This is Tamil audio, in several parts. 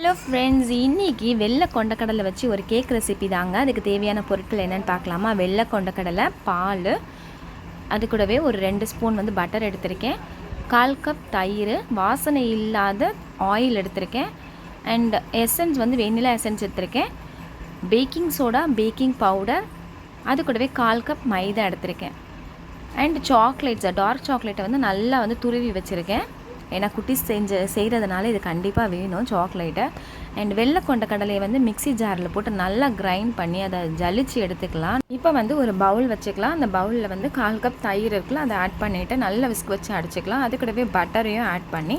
ஹலோ ஃப்ரெண்ட்ஸ் இன்றைக்கி வெள்ளை கொண்டக்கடலை வச்சு ஒரு கேக் ரெசிபி தாங்க. அதுக்கு தேவையான பொருட்கள் என்னென்னு பார்க்கலாமா? வெள்ளை கொண்டக்கடலை பால் அது கூடவே ஒரு ரெண்டு ஸ்பூன் வந்து பட்டர் எடுத்திருக்கேன். கால் கப் தயிர் வாசனை இல்லாத ஆயில் எடுத்திருக்கேன். அண்ட் எசன்ஸ் வந்து வெண்ணிலா எசன்ஸ் எடுத்திருக்கேன். பேக்கிங் சோடா பேக்கிங் பவுடர் அது கூடவே கால் கப் மைதா எடுத்திருக்கேன். அண்ட் சாக்லேட்ஸை டார்க் சாக்லேட்டை வந்து நல்லா வந்து துருவி வச்சுருக்கேன். ஏன்னா குட்டிஸ் செஞ்சு செய்கிறதுனால இது கண்டிப்பாக வேணும் சாக்லேட்டை அண்ட் வெள்ளை கொண்ட கடலையை வந்து மிக்ஸி ஜாரில் போட்டு நல்லா கிரைண்ட் பண்ணி அதை ஜலிச்சு எடுத்துக்கலாம். இப்போ வந்து ஒரு பவுல் வச்சுக்கலாம். அந்த பவுலில் வந்து கால் கப் தயிர் இருக்குல்ல அதை ஆட் பண்ணிவிட்டு நல்லா விஸ்க் வச்சு அடிச்சுக்கலாம். அது கூடவே பட்டரையும் ஆட் பண்ணி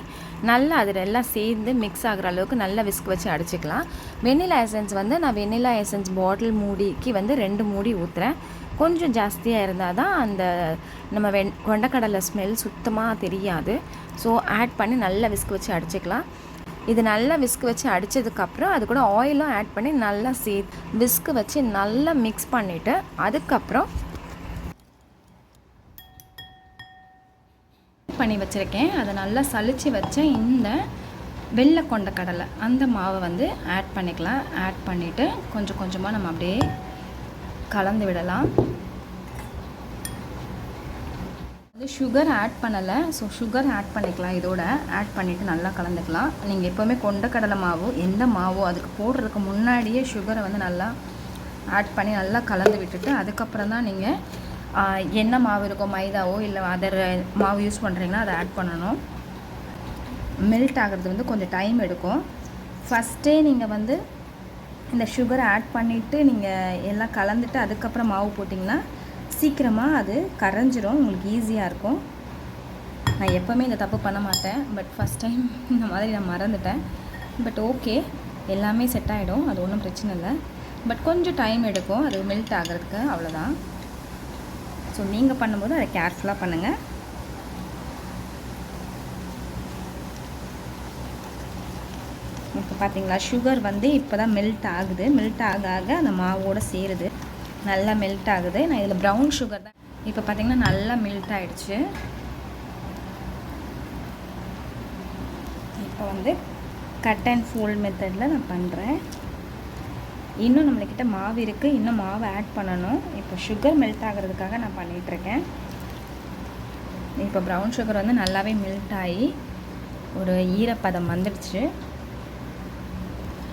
நல்லா அதில் எல்லாம் சேர்ந்து மிக்ஸ் ஆகிற அளவுக்கு நல்லா விஸ்க் வச்சு அடிச்சுக்கலாம். வெண்ணிலா எசன்ஸ் வந்து நான் வெண்ணிலா எசன்ஸ் பாட்டில் மூடிக்கு வந்து ரெண்டு மூடி ஊற்றுறேன் கொஞ்சம் ஜாஸ்தியாக இருந்தால் தான் அந்த நம்ம வெண் கொண்டக்கடலை ஸ்மெல் சுத்தமாக தெரியாது. ஸோ ஆட் பண்ணி நல்லா விஸ்க் வச்சு அடிச்சுக்கலாம். இது நல்லா விஸ்க் வச்சு அடித்ததுக்கப்புறம் அது கூட ஆயிலும் ஆட் பண்ணி நல்லா சே விஸ்க் வச்சு நல்லா மிக்ஸ் பண்ணிவிட்டு அதுக்கப்புறம் பண்ணி வச்சுருக்கேன். அதை நல்லா சளிச்சு வச்ச இந்த வெள்ளை கொண்ட கடலை அந்த மாவை வந்து ஆட் பண்ணிக்கலாம். ஆட் பண்ணிவிட்டு கொஞ்சம் கொஞ்சமாக நம்ம அப்படியே கலந்து விடலாம். வந்து சுகர் ஆட் பண்ணலை. ஸோ சுகர் ஆட் பண்ணிக்கலாம். இதோட ஆட் பண்ணிவிட்டு நல்லா கலந்துக்கலாம். நீங்கள் எப்போவுமே கொண்ட கடலை மாவோ எந்த மாவோ அதுக்கு போடுறதுக்கு முன்னாடியே சுகரை வந்து நல்லா ஆட் பண்ணி நல்லா கலந்து விட்டுட்டு அதுக்கப்புறம் தான் நீங்கள் என்ன மாவு இருக்கோ மைதாவோ இல்லை அதர் மாவு யூஸ் பண்ணுறீங்கன்னா அதை ஆட் பண்ணணும். மெல்ட் ஆகிறது வந்து கொஞ்சம் டைம் எடுக்கும். ஃபஸ்ட்டே நீங்கள் வந்து இந்த சுகரை ஆட் பண்ணிவிட்டு நீங்கள் எல்லாம் கலந்துட்டு அதுக்கப்புறம் மாவு போட்டிங்கன்னா சீக்கிரமாக அது கரைஞ்சிரும். உங்களுக்கு ஈஸியாக இருக்கும். நான் எப்போவுமே இந்த தப்பு பண்ண மாட்டேன். பட் ஃபஸ்ட் டைம் இந்த மாதிரி நான் மறந்துட்டேன். பட் ஓகே எல்லாமே செட் ஆகிடும் அது ஒன்றும் பிரச்சனை இல்லை. பட் கொஞ்சம் டைம் எடுக்கும். அது மெல்ட் ஆகிறதுக்கு அவ்வளோதான் ஸோ நீங்கள் பண்ணும்போது அதை கேர்ஃபுல்லாக பண்ணுங்கள் இப்போ பார்த்தீங்களா சுகர் வந்து இப்போ தான் மெல்ட் ஆகுது. மெல்ட் ஆக ஆக அந்த மாவோடு சேருது. நல்லா மெல்ட் ஆகுது. நான் இதில் ப்ரௌன் சுகர் தான். இப்போ பார்த்தீங்கன்னா நல்லா மெல்ட் ஆகிடுச்சு இப்போ வந்து கட் அண்ட் ஃபோல்ட் மெத்தடில் நான் பண்ணுறேன் இன்னும் நம்மளுக்கிட்ட மாவு இருக்குது இன்னும் மாவு ஆட் பண்ணணும். இப்போ சுகர் மெல்ட் ஆகிறதுக்காக நான் பண்ணிகிட்ருக்கேன் இப்போ ப்ரௌன் சுகர் வந்து நல்லாவே மெல்ட் ஆகி ஒரு ஈரப்பதம் வந்துடுச்சு.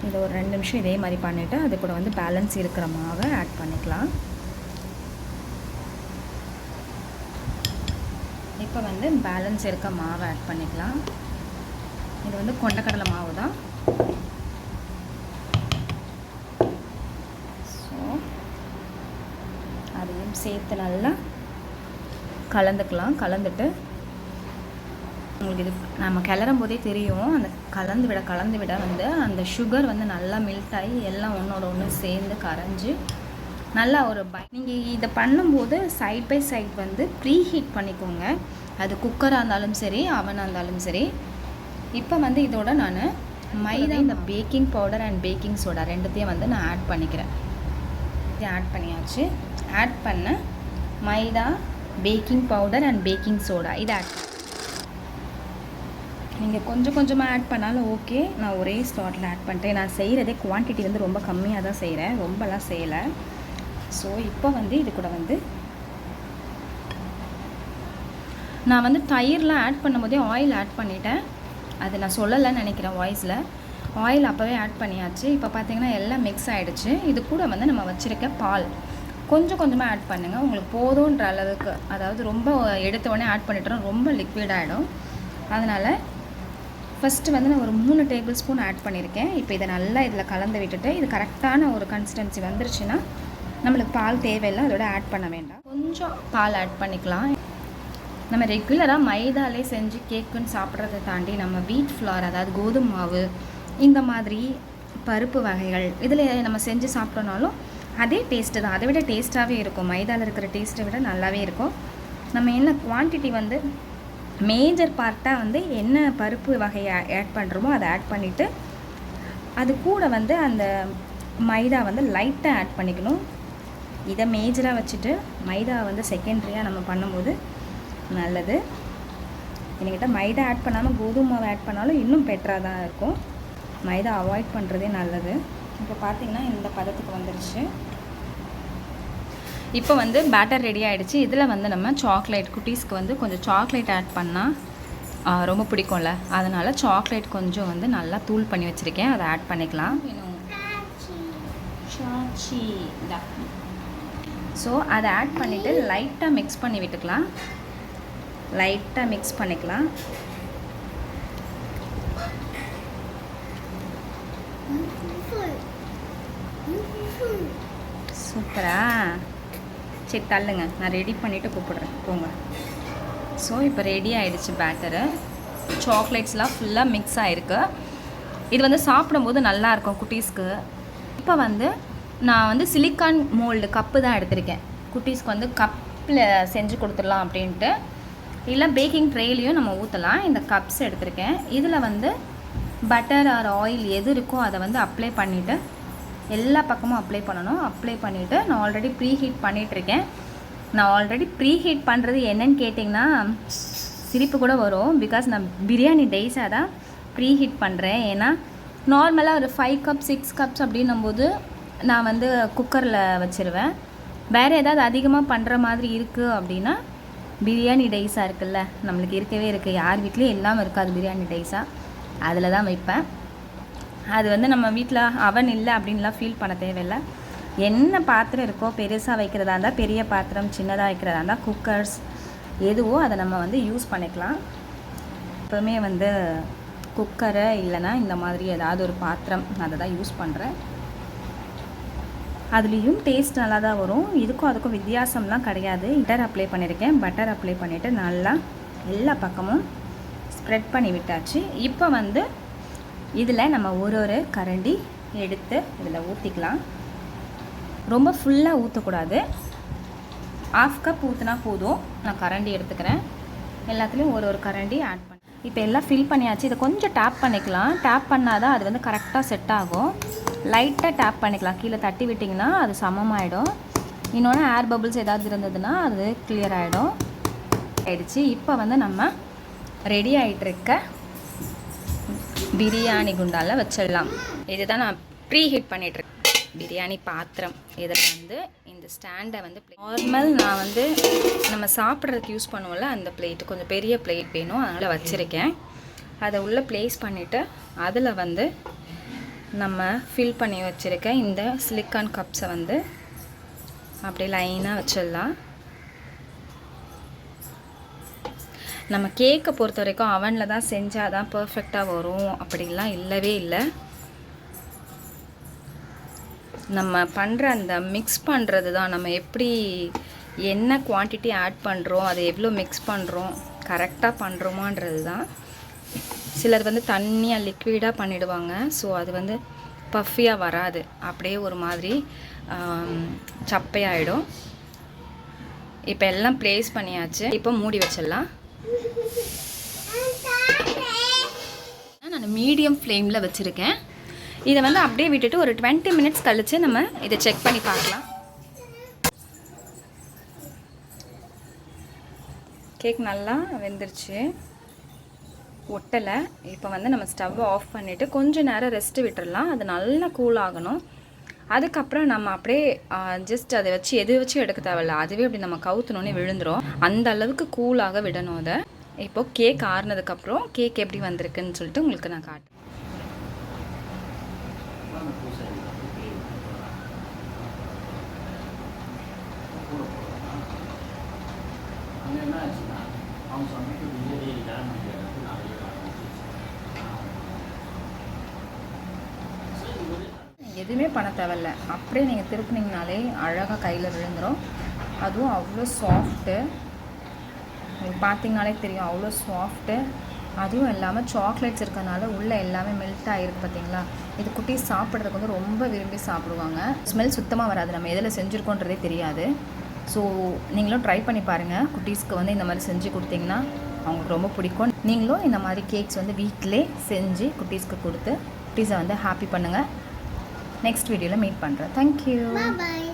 இதை ஒரு ரெண்டு நிமிஷம் இதே மாதிரி பண்ணிவிட்டு அது கூட வந்து பேலன்ஸ் இருக்கிற மாவை ஆட் பண்ணிக்கலாம். இப்போ வந்து பேலன்ஸ் இருக்க மாவை ஆட் பண்ணிக்கலாம். இது வந்து கொண்டக்கடலை மாவு தான். ஸோ அதையும் சேர்த்து நல்லா கலந்துக்கலாம். கலந்துட்டு உங்களுக்கு இது நம்ம கிளறும் போதே தெரியும். அந்த கலந்து விட கலந்து விட வந்து அந்த சுகர் வந்து நல்லா மெல்ட் ஆகி எல்லாம் ஒன்றோட ஒன்று சேர்ந்து கரைஞ்சி நல்லா ஒரு பை நீங்கள் இதை பண்ணும்போது சைட் பை சைட் வந்து ப்ரீ ஹீட் பண்ணிக்கோங்க. அது குக்கராக இருந்தாலும் சரி அவனாக இருந்தாலும் சரி. இப்போ வந்து இதோட நான் மைதா இந்த baking powder and baking soda ரெண்டுத்தையும் வந்து நான் ஆட் பண்ணிக்கிறேன். இது ஆட் பண்ணியாச்சு. ஆட் பண்ண மைதா baking powder and baking soda இது ஆட் நீங்கள் கொஞ்சம் கொஞ்சமாக ஆட் பண்ணாலும் ஓகே நான் ஒரே ஸ்லாட்டில் ஆட் பண்ணிட்டேன். நான் செய்கிறதே குவான்டிட்டி வந்து ரொம்ப கம்மியாக தான் செய்கிறேன் ரொம்பலாம் செய்யலை. ஸோ இப்போ வந்து இது கூட வந்து நான் வந்து தயிரெலாம் ஆட் பண்ணும்போதே ஆயில் ஆட் பண்ணிட்டேன். அது நான் சொல்லலைன்னு நினைக்கிறேன் வாய்ஸில் ஆயில் அப்போவே ஆட் பண்ணியாச்சு. இப்போ பார்த்தீங்கன்னா எல்லாம் மிக்ஸ் ஆகிடுச்சு இது கூட வந்து நம்ம வச்சுருக்க பால். கொஞ்சம் கொஞ்சமாக ஆட் பண்ணுங்கள் உங்களுக்கு போதுன்ற அளவுக்கு அதாவது ரொம்ப எடுத்த உடனே ஆட் பண்ணிட்டோம் ரொம்ப லிக்விட் ஆகிடும் அதனால் ஃபஸ்ட்டு வந்து நான் ஒரு மூணு டேபிள் ஸ்பூன் ஆட் பண்ணியிருக்கேன். இப்போ இதை நல்லா இதில் கலந்து விட்டுட்டு இது கரெக்டான ஒரு கன்சிஸ்டன்சி வந்துருச்சுன்னா நம்மளுக்கு பால் தேவையில்லை அதோட ஆட் பண்ண வேண்டாம். கொஞ்சம் பால் ஆட் பண்ணிக்கலாம். நம்ம ரெகுலராக மைதாலே செஞ்சு கேக்குன்னு சாப்பிட்றதை தாண்டி நம்ம வீட் ஃப்ளார் அதாவது கோதுமை மாவு இந்த மாதிரி பருப்பு வகைகள் இதில் நம்ம செஞ்சு சாப்பிட்டோனாலும் அதே டேஸ்ட்டு தான். அதை விட டேஸ்ட்டாகவே இருக்கும். மைதாவில் இருக்கிற டேஸ்ட்டை விட நல்லாவே இருக்கும். நம்ம என்ன குவான்டிட்டி வந்து மேஜர் பார்ட்டாக வந்து என்ன பருப்பு வகையை ஆட் பண்ணுறோமோ அதை ஆட் பண்ணிவிட்டு அது கூட வந்து அந்த மைதா வந்து லைட்டாக ஆட் பண்ணிக்கணும். இதை மேஜராக வச்சுட்டு மைதா வந்து செகண்ட்ரியாக நம்ம பண்ணும்போது நல்லது. என்கிட்ட மைதா ஆட் பண்ணாமல் கோதுமை மாவு ஆட் பண்ணாலும் இன்னும் பெட்டராக தான் இருக்கும். மைதா அவாய்ட் பண்ணுறதே நல்லது. இப்போ பார்த்தீங்கன்னா இந்த பதத்துக்கு வந்துருச்சு. இப்போ வந்து பேட்டர் ரெடி ஆகிடுச்சு இதில் வந்து நம்ம சாக்லேட் குட்டீஸ்க்கு வந்து கொஞ்சம் சாக்லேட் ஆட் பண்ணால் ரொம்ப பிடிக்கும்ல. அதனால் சாக்லேட் கொஞ்சம் வந்து நல்லா தூள் பண்ணி வச்சுருக்கேன். அதை ஆட் பண்ணிக்கலாம். ஸோ அதை ஆட் பண்ணிவிட்டு லைட்டாக மிக்ஸ் பண்ணி விட்டுக்கலாம். லைட்டாக மிக்ஸ் பண்ணிக்கலாம். சூப்பரா சரி தள்ளுங்க. நான் ரெடி பண்ணிவிட்டு கூப்பிடுறேன். போங்க. ஸோ இப்போ ரெடி ஆகிடுச்சு பேட்டரு சாக்லேட்ஸ்லாம் ஃபுல்லாக மிக்ஸ் ஆகிருக்கு இது வந்து சாப்பிடும்போது நல்லாயிருக்கும் குட்டீஸ்க்கு. இப்போ வந்து நான் வந்து சிலிக்கான் மோல்டு கப்பு தான் எடுத்திருக்கேன். குட்டீஸ்க்கு வந்து கப்பில் செஞ்சு கொடுத்துடலாம் அப்படின்ட்டு. இல்லை பேக்கிங் ட்ரேலையும் நம்ம ஊற்றலாம் இந்த கப்ஸ் எடுத்திருக்கேன். இதில் வந்து பட்டர் ஆர் ஆயில் எது இருக்கோ அதை வந்து அப்ளை பண்ணிவிட்டு எல்லா பக்கமும் அப்ளை பண்ணணும். அப்ளை பண்ணிவிட்டு நான் ஆல்ரெடி ப்ரீ ஹீட் பண்ணிகிட்ருக்கேன் நான் ஆல்ரெடி ப்ரீ ஹீட் பண்ணுறது என்னன்னு கேட்டிங்கன்னா சிரிப்பு கூட வரும். பிகாஸ் நான் பிரியாணி டைஸாக தான் ப்ரீ ஹீட் பண்ணுறேன் ஏன்னா நார்மலாக ஒரு ஃபைவ் கப் சிக்ஸ் கப்ஸ் அப்படின்னும்போது நான் வந்து குக்கரில் வச்சுருவேன். வேறு ஏதாவது அதிகமாக பண்ணுற மாதிரி இருக்குது அப்படின்னா பிரியாணி டைஸாக இருக்குல்ல. நம்மளுக்கு இருக்கவே இருக்குது யார் வீட்லேயும் இல்லாமல் இருக்காது பிரியாணி டைஸாக அதில் தான் வைப்பேன். அது வந்து நம்ம வீட்டில் அவன் இல்லை அப்படின்லாம் ஃபீல் பண்ண தேவையில்லை. என்ன பாத்திரம் இருக்கோ பெருசாக வைக்கிறதா இருந்தால் பெரிய பாத்திரம் சின்னதாக வைக்கிறதா இருந்தால் குக்கர்ஸ் எதுவோ அதை நம்ம வந்து யூஸ் பண்ணிக்கலாம். எப்போவுமே வந்து குக்கரை இல்லைன்னா இந்த மாதிரி ஏதாவது ஒரு பாத்திரம் அதை தான் யூஸ் பண்ணுறேன் அதுலேயும் டேஸ்ட் நல்லா தான் வரும். இதுக்கும் அதுக்கும் வித்தியாசம்லாம் கிடையாது. பட்டர் அப்ளை பண்ணியிருக்கேன் பட்டர் அப்ளை பண்ணிவிட்டு நல்லா எல்லா பக்கமும் ஸ்ப்ரெட் பண்ணி விட்டாச்சு. இப்போ வந்து இதில் நம்ம ஒரு ஒரு கரண்டி எடுத்து இதில் ஊற்றிக்கலாம் ரொம்ப ஃபுல்லாக ஊற்றக்கூடாது ஆஃப் கப் ஊற்றினா போதும். நான் கரண்டி எடுத்துக்கிறேன். எல்லாத்துலேயும் ஒரு ஒரு கரண்டி ஆட் பண்ண இப்போ எல்லாம் ஃபில் பண்ணியாச்சு. இதை கொஞ்சம் டேப் பண்ணிக்கலாம். டேப் பண்ணால் தான் அது வந்து கரெக்டாக செட் ஆகும். லைட்டாக டேப் பண்ணிக்கலாம். கீழே தட்டி விட்டிங்கன்னா அது சமமாயிடும். இன்னொன்று ஏர் பபுள்ஸ் ஏதாவது இருந்ததுன்னா அது கிளியர் ஆகிடும் ஆயிடுச்சு. இப்போ வந்து நம்ம ரெடி ஆகிட்டுருக்க பிரியாணி குண்டால் வச்சிடலாம். இதுதான் நான் ப்ரீ ஹீட் பண்ணிகிட்ருக்கேன் பிரியாணி பாத்திரம். இதில் வந்து இந்த ஸ்டாண்டை வந்து நார்மல் நான் வந்து நம்ம சாப்பிட்றதுக்கு யூஸ் பண்ணுவோம்ல அந்த பிளேட்டு கொஞ்சம் பெரிய பிளேட் வேணும். அதனால் வச்சுருக்கேன். அதை உள்ளே ப்ளேஸ் பண்ணிவிட்டு அதில் வந்து நம்ம ஃபில் பண்ணி வச்சுருக்க இந்த சிலிக்கான் கப்ஸை வந்து அப்படியே லைனாக வச்சிடலாம். நம்ம கேக்கை பொறுத்த வரைக்கும் அவனில் தான் செஞ்சால் தான் பர்ஃபெக்டாக வரும். அப்படின்லாம் இல்லவே இல்லை. நம்ம பண்ணுற அந்த மிக்ஸ் பண்ணுறது தான். நம்ம எப்படி என்ன குவான்டிட்டி ஆட் பண்ணுறோம் அதை எவ்வளோ மிக்ஸ் பண்ணுறோம் கரெக்டாக பண்ணுறோமான்றது தான். சிலர் வந்து தண்ணியாக லிக்விடாக பண்ணிடுவாங்க. ஸோ அது வந்து பஃபியாக வராது. அப்படியே ஒரு மாதிரி சப்பையாயிடும். இப்போ எல்லாம் ப்ளேஸ் பண்ணியாச்சு. இப்போ மூடி வச்சிடலாம். நான் மீடியம் ஃப்ளேமில் வச்சுருக்கேன். இதை வந்து அப்படியே விட்டுட்டு ஒரு டுவெண்ட்டி மினிட்ஸ் கழித்து நம்ம இதை செக் பண்ணி பார்க்கலாம். கேக் நல்லா வெந்துருச்சு. ஒட்டலை. இப்போ வந்து நம்ம ஸ்டவ்வை ஆஃப் பண்ணிவிட்டு கொஞ்சம் நேரம் ரெஸ்ட்டு விட்டுடலாம் அது நல்லா கூல் ஆகணும். அதுக்கப்புறம் நம்ம அப்படியே ஜஸ்ட் அதை வச்சு எது வச்சு எடுக்க தேவையில்ல அதுவே அப்படி நம்ம கவுத்துனோன்னே விழுந்துரும். அந்த அளவுக்கு கூலாக விடணும் அதை. இப்போது கேக் ஆறுனதுக்கப்புறம் கேக் எப்படி வந்திருக்குன்னு சொல்லிட்டு உங்களுக்கு நான் காட்டுறேன். அவங்க சமைக்க எதுவுமே பண்ண தேவையில்ல. அப்படியே நீங்கள் திருப்பினீங்கனாலே அழகாக கையில் விழுந்துடும் அதுவும் அவ்வளோ சாஃப்ட்டு உங்களுக்கு பார்த்தீங்கனாலே தெரியும் அவ்வளோ சாஃப்ட்டு அதுவும் இல்லாமல் சாக்லேட்ஸ் இருக்கறனால உள்ளே எல்லாமே மெல்ட் ஆகிருக்கு பார்த்தீங்களா? இது குட்டீஸ் சாப்பிட்றதுக்கு வந்து ரொம்ப விரும்பி சாப்பிடுவாங்க. ஸ்மெல் சுத்தமாக வராது. நம்ம எதில் செஞ்சுருக்கோன்றதே தெரியாது. ஸோ நீங்களும் ட்ரை பண்ணி பாருங்கள் குட்டீஸ்க்கு வந்து இந்த மாதிரி செஞ்சு கொடுத்தீங்கன்னா அவங்களுக்கு ரொம்ப பிடிக்கும். நீங்களும் இந்த மாதிரி கேக்ஸ் வந்து வீட்டிலே செஞ்சு குட்டீஸ்க்கு கொடுத்து குட்டீஸை வந்து ஹாப்பி பண்ணுங்கள் நெக்ஸ்ட் வீடியோவில் மீட் பண்ணுறேன் தேங்க்யூ Bye.